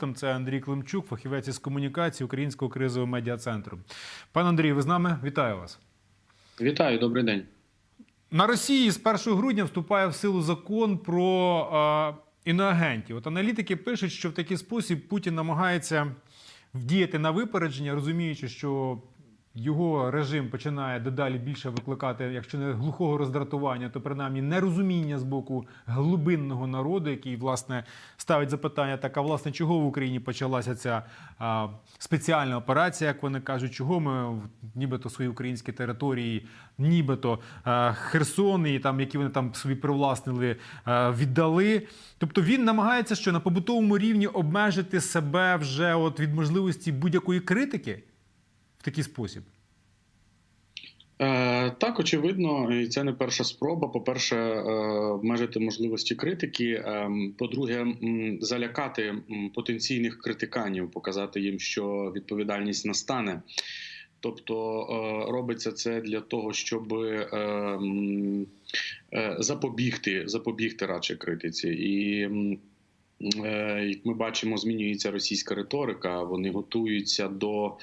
Там Це Андрій Климчук, фахівець із комунікації Українського кризового медіа центру. Пан Андрій, ви з нами? Вітаю вас. Вітаю, добрий день. На Росії з 1 грудня вступає в силу закон про е, іноагентів. От аналітики пишуть, що в такий спосіб Путін намагається вдіяти на випередження, розуміючи, що його режим починає дедалі більше викликати, якщо не глухого роздратування, то принаймні нерозуміння з боку глибинного народу, який власне ставить запитання, так а власне чого в Україні почалася ця а, спеціальна операція, як вони кажуть, чого ми нібито свої українські території, нібито а, Херсон і там, які вони там собі привласнили, а, віддали. Тобто він намагається, що на побутовому рівні обмежити себе вже от від можливості будь-якої критики в такий спосіб. Е, так, очевидно, і це не перша спроба. По-перше, е, обмежити можливості критики. Е, по-друге, залякати потенційних критиканів, показати їм, що відповідальність настане. Тобто робиться це для того, щоб запобігти, запобігти радше критиці. І як ми бачимо, змінюється російська риторика. Вони готуються до.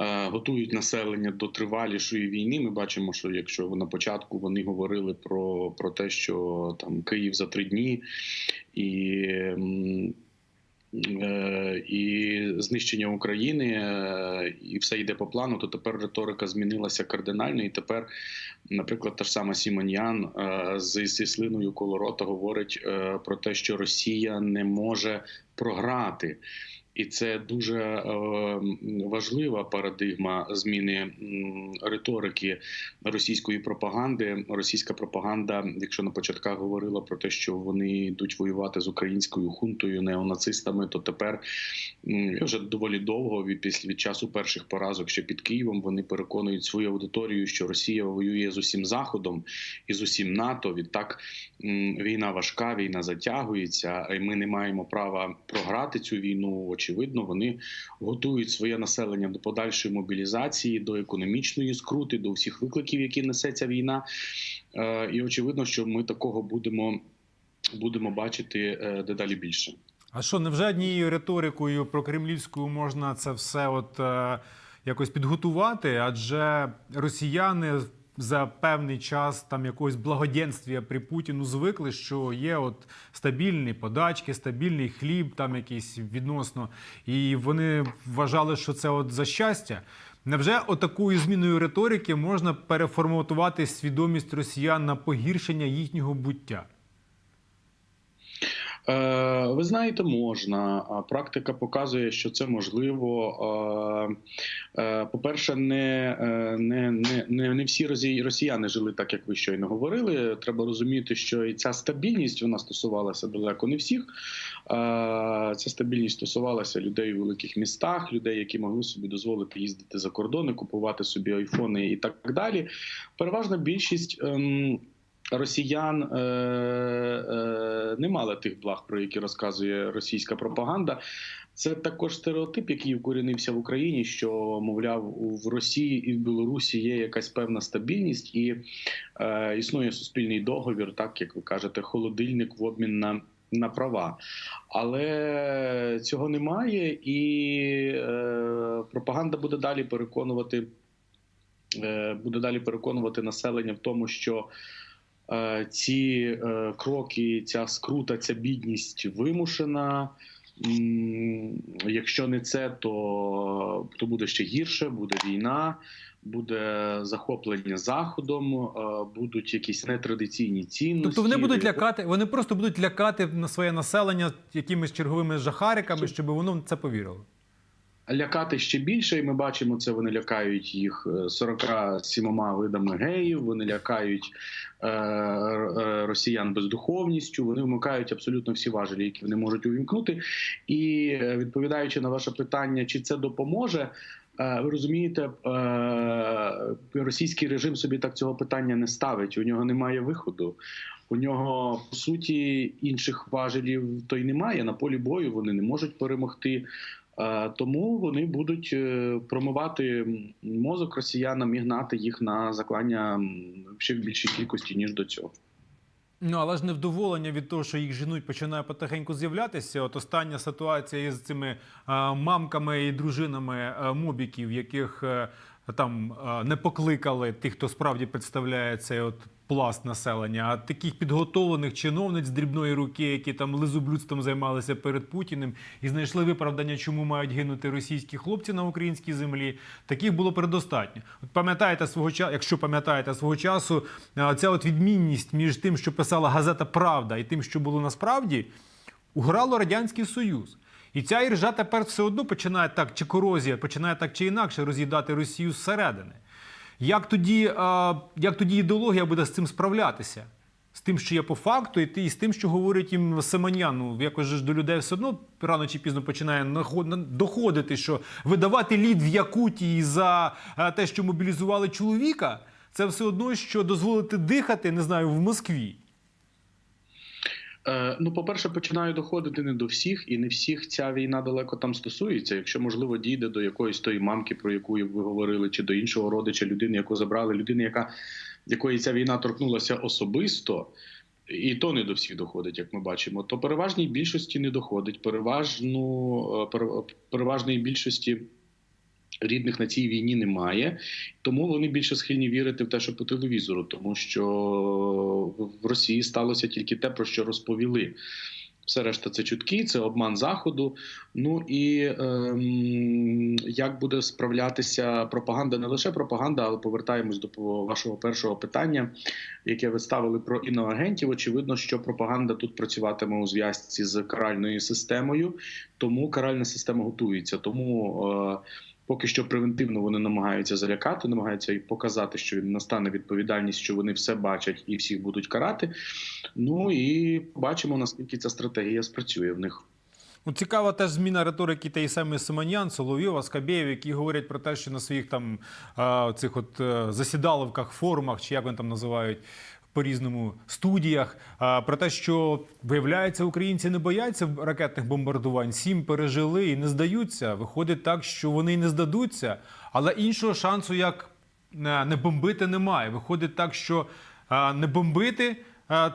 Е, Готують населення до тривалішої війни. Ми бачимо, що якщо на початку вони говорили про, про те, що там Київ за три дні і, е, і знищення України, е, і все йде по плану, то тепер риторика змінилася кардинально. І тепер, наприклад, та ж сама Сімоньян з, зі слиною коло рота говорить про те, що Росія не може програти. І це дуже е, важлива парадигма зміни риторики російської пропаганди. Російська пропаганда, якщо на початках говорила про те, що вони йдуть воювати з українською хунтою, неонацистами, то тепер вже доволі довго від після від часу перших поразок ще під Києвом вони переконують свою аудиторію, що Росія воює з усім заходом і з усім НАТО. Відтак війна важка, війна затягується, і ми не маємо права програти цю війну. Очевидно, вони готують своє населення до подальшої мобілізації, до економічної скрути, до всіх викликів, які несе ця війна. Е, І очевидно, що ми такого будемо, будемо бачити е, дедалі більше. А що, невже однією риторикою про кремлівською можна це все от е, якось підготувати? Адже росіяни за певний час там якогось благоденствія при Путіну звикли, що є от стабільні подачки, стабільний хліб, там якийсь відносно, і вони вважали, що це от за щастя. Невже отакою зміною риторики можна переформатувати свідомість росіян на погіршення їхнього буття? Е, Ви знаєте, можна. Практика показує, що це можливо. Е, По-перше, не, е, не, не, не, не всі росі- росіяни жили так, як ви щойно говорили. Треба розуміти, що і ця стабільність вона стосувалася далеко не всіх. Ця стабільність стосувалася людей у великих містах, людей, які могли собі дозволити їздити за кордони, купувати собі айфони і так далі. Переважна більшість. ем, Росіян е, е, не мали тих благ, про які розказує російська пропаганда. Це також стереотип, який вкорінився в Україні, що мовляв в Росії і в Білорусі є якась певна стабільність, і е, існує суспільний договір, так як ви кажете, холодильник в обмін на. На права, але цього немає, і е, пропаганда буде далі переконувати, е, буде далі переконувати населення в тому, що ці е, кроки, ця скрута, ця бідність вимушена. Якщо не це, то, то буде ще гірше, буде війна, буде захоплення заходом, е, будуть якісь нетрадиційні цінності. Тобто вони будуть Е, лякати, вони просто будуть лякати на своє населення якимись черговими жахариками, щоб воно в це повірило. Лякати ще більше, і ми бачимо це. Вони лякають їх е, 47 видами геїв. Вони лякають е, е, росіян бездуховністю. Вони вмикають абсолютно всі важелі, які вони можуть увімкнути. І е, відповідаючи на ваше питання, чи це допоможе. е, Ви розумієте, е, російський режим собі так цього питання не ставить. У нього немає виходу. У нього по суті інших важелів то й немає. На полі бою вони не можуть перемогти. Е, Тому вони будуть е, промивати мозок росіянам і гнати їх на заклання ще в більшій кількості ніж до цього. Ну, але ж невдоволення від того, що їх женуть, починає потихеньку з'являтися. От остання ситуація із цими е, мамками і дружинами мобіків, яких там е, не покликали тих, хто справді представляє цей от пласт населення, а таких підготовлених чиновниць дрібної руки, які там лизоблюдством займалися перед Путіним і знайшли виправдання, чому мають гинути російські хлопці на українській землі. Таких було предостатньо. От пам'ятаєте свого часу, якщо пам'ятаєте свого часу, е, ця от відмінність між тим, що писала газета Правда, і тим, що було насправді, уграло радянський союз. І ця іржа тепер все одно починає так, чи корозія починає так чи інакше роз'їдати Росію зсередини. Як тоді, е, як тоді ідеологія буде з цим справлятися? З тим, що є по факту, і з тим, що говорить їм Семенян, ну якось ж до людей все одно рано чи пізно починає доходити, що видавати лід в Якутії за е, те, що мобілізували чоловіка, це все одно, що дозволити дихати, не знаю, в Москві. Е, Ну, по-перше, починаю доходити не до всіх, і не всіх ця війна далеко там стосується. Якщо можливо дійде до якоїсь тої мамки, про яку ви говорили, чи до іншого родича людини, яку забрали, людини, яка якої ця війна торкнулася особисто. І то не до всіх доходить, як ми бачимо. То переважній більшості не доходить. Переважну е, переважної більшості рідних на цій війні немає, тому вони більше схильні вірити в те, що по телевізору, тому що в Росії сталося тільки те, про що розповіли. Все решта це чутки, це обман заходу. Ну і ем, як буде справлятися пропаганда, не лише пропаганда, але повертаємось до вашого першого питання, яке ви ставили про іноагентів. Очевидно, що пропаганда тут працюватиме у зв'язці з каральною системою, тому каральна система готується. Тому е, Поки що превентивно вони намагаються залякати, намагаються і показати, що настане відповідальність, що вони все бачать і всіх будуть карати. Ну і бачимо, наскільки ця стратегія спрацює в них. Ну, цікава теж зміна риторики тієї самої Симонян, Соловйова, Скабєєв, які говорять про те, що на своїх там цих от е, засідаловках, форумах, чи як вони там називають. По різному студіях про те, що виявляється, українці не бояться ракетних бомбардувань, сім пережили і не здаються. Виходить так, що вони й не здадуться, але іншого шансу, як е, не бомбити, немає. Виходить так, що не бомбити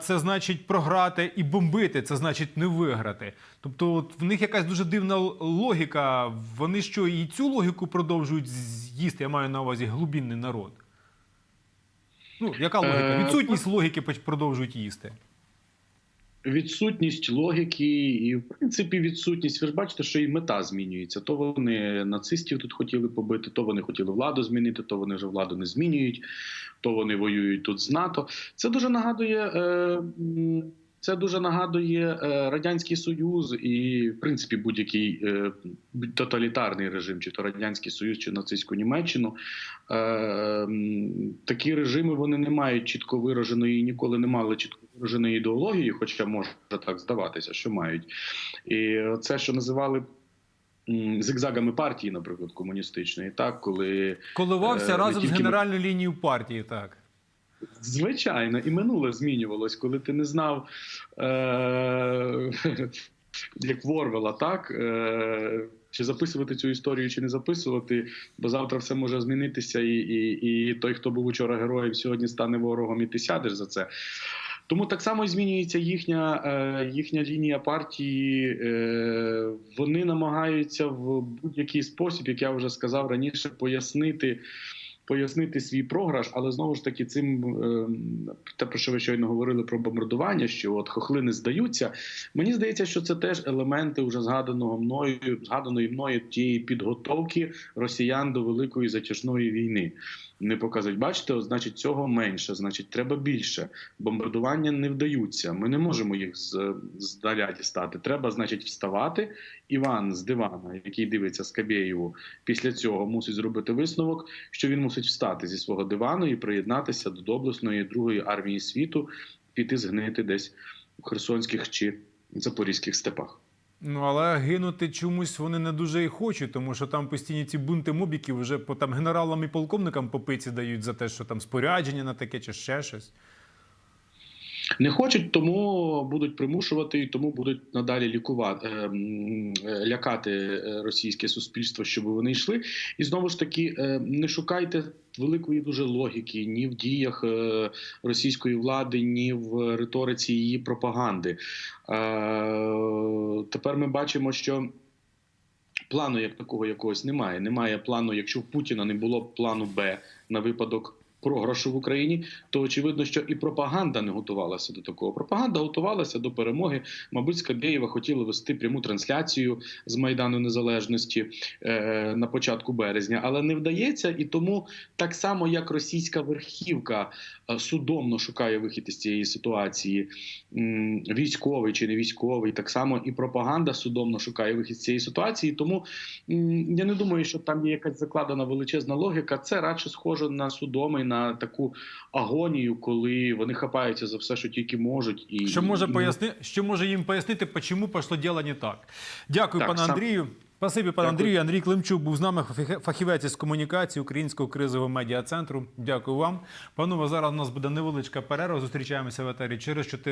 це значить програти, і бомбити це значить не виграти. Тобто, от в них якась дуже дивна логіка. Вони що і цю логіку продовжують з'їсти. Я маю на увазі глубинний народ. Ну, яка логіка? Е, Відсутність логіки продовжують їсти. Відсутність логіки, і в принципі відсутність. Ви ж бачите, що і мета змінюється. То вони нацистів тут хотіли побити, то вони хотіли владу змінити, то вони вже владу не змінюють, то вони воюють тут з НАТО. Це дуже нагадує. Е, це дуже нагадує е, радянський союз і, в принципі, будь-який е, тоталітарний режим, чи то радянський союз, чи нацистську Німеччину. Е, такі режими вони не мають чітко вираженої, ніколи не мали чітко вираженої ідеології, хоча може так здаватися, що мають. І це, що називали. Зигзагами партії, наприклад, комуністичної, так коли Коливався Е, разом з генеральною лінією партії, так. Звичайно, і минуле змінювалось, коли ти не знав, е- як Ворвела, так? Е- чи записувати цю історію, чи не записувати, бо завтра все може змінитися, і, і, і той, хто був учора героєм, сьогодні стане ворогом, і ти сядеш за це. Тому так само і змінюється їхня, е, їхня лінія партії. Е, вони намагаються в будь-який спосіб, як я вже сказав раніше, пояснити. Пояснити свій програш, але знову ж таки, цим е, те, про що ви щойно говорили про бомбардування, що от хохли не здаються. Мені здається, що це теж елементи вже згаданого мною, згаданої мною тієї підготовки росіян до великої затяжної війни. Не показують, бачите, значить, цього менше, значить, треба більше. Бомбардування не вдаються. Ми не можемо їх з, здаля дістати. Треба, значить, вставати. Іван з дивана, який дивиться Скабєєву, після цього мусить зробити висновок, що він мусить встати зі свого дивану і приєднатися до доблесної другої армії світу, піти згнити десь у херсонських чи запорізьких степах. Ну, але гинути чомусь вони не дуже і хочуть, тому що там постійні ці бунти мобіків вже по там генералам і полковникам по пиці дають за те, що там спорядження на таке чи ще щось. Не хочуть, тому будуть примушувати, і тому будуть надалі лікувати е, е, лякати е, російське суспільство, щоб вони йшли. І знову ж таки, не шукайте великої дуже логіки ні в діях російської влади, ні в риториці її пропаганди. Тепер ми бачимо, що. Плану як такого якогось немає. Немає плану, якщо в Путіна не було плану Б на випадок програшу в Україні, то очевидно, що і пропаганда не готувалася до такого. Пропаганда готувалася до перемоги. Мабуть, Скабєєва хотіла вести пряму трансляцію з Майдану Незалежності е, на початку березня, але не вдається. І тому так само, як російська верхівка е, судомно шукає вихід із цієї ситуації, військовий чи не військовий, так само і пропаганда судомно шукає вихід з цієї ситуації. Тому я не думаю, що там є якась закладена величезна логіка. Це радше схоже на судоми, на таку агонію, коли вони хапаються за все, що тільки можуть, і Що може, і- поясни... що може їм пояснити, чому пішло діло не так? Дякую, Так, пане сам- Андрію. Спасибі, пане Дякую. Андрію. Андрій Климчук був з нами, фахівець із комунікації Українського кризового медіа центру. Дякую вам. Панове, зараз у нас буде невеличка перерва. Зустрічаємося в етері через 4